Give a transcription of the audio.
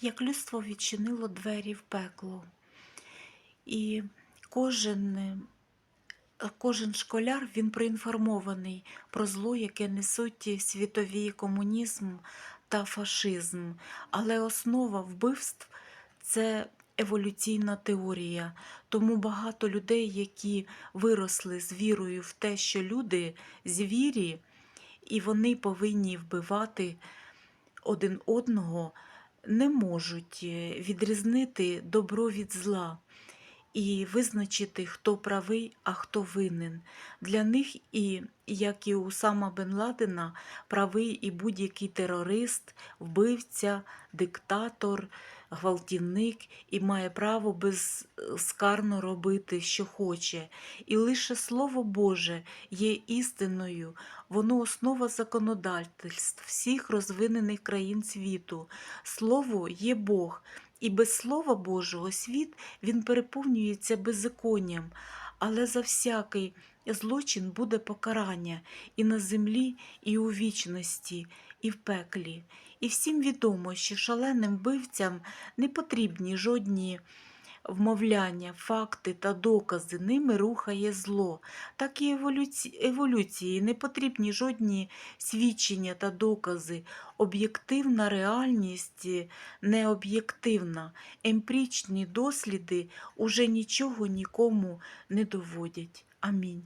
як людство відчинило двері в пекло. І кожен, е, кожен школяр він проінформований про зло, яке несуть світові комунізм та фашизм. Але основа вбивств це еволюційна теорія. Тому багато людей, які виросли з вірою в те, що люди звірі, і вони повинні вбивати один одного, не можуть е, відрізнити добро від зла і визначити, хто правий, а хто винен. Для них, і, як і у Сама Бен Ладена, правий і будь-який терорист, вбивця, диктатор, гвалтівник і має право безскарно робити, що хоче. І лише Слово Боже є істиною, воно основа законодательств всіх розвинених країн світу. Слово є Бог. І без Слова Божого світ він переповнюється беззаконням, але за всякий злочин буде покарання і на землі, і у вічності, і в пеклі. І всім відомо, що шаленим вбивцям не потрібні жодні вмовляння, факти та докази, ними рухає зло. Так і еволюці... еволюції не потрібні жодні свідчення та докази. Об'єктивна реальність необ'єктивна. емпрічні досліди уже нічого нікому не доводять. Амінь.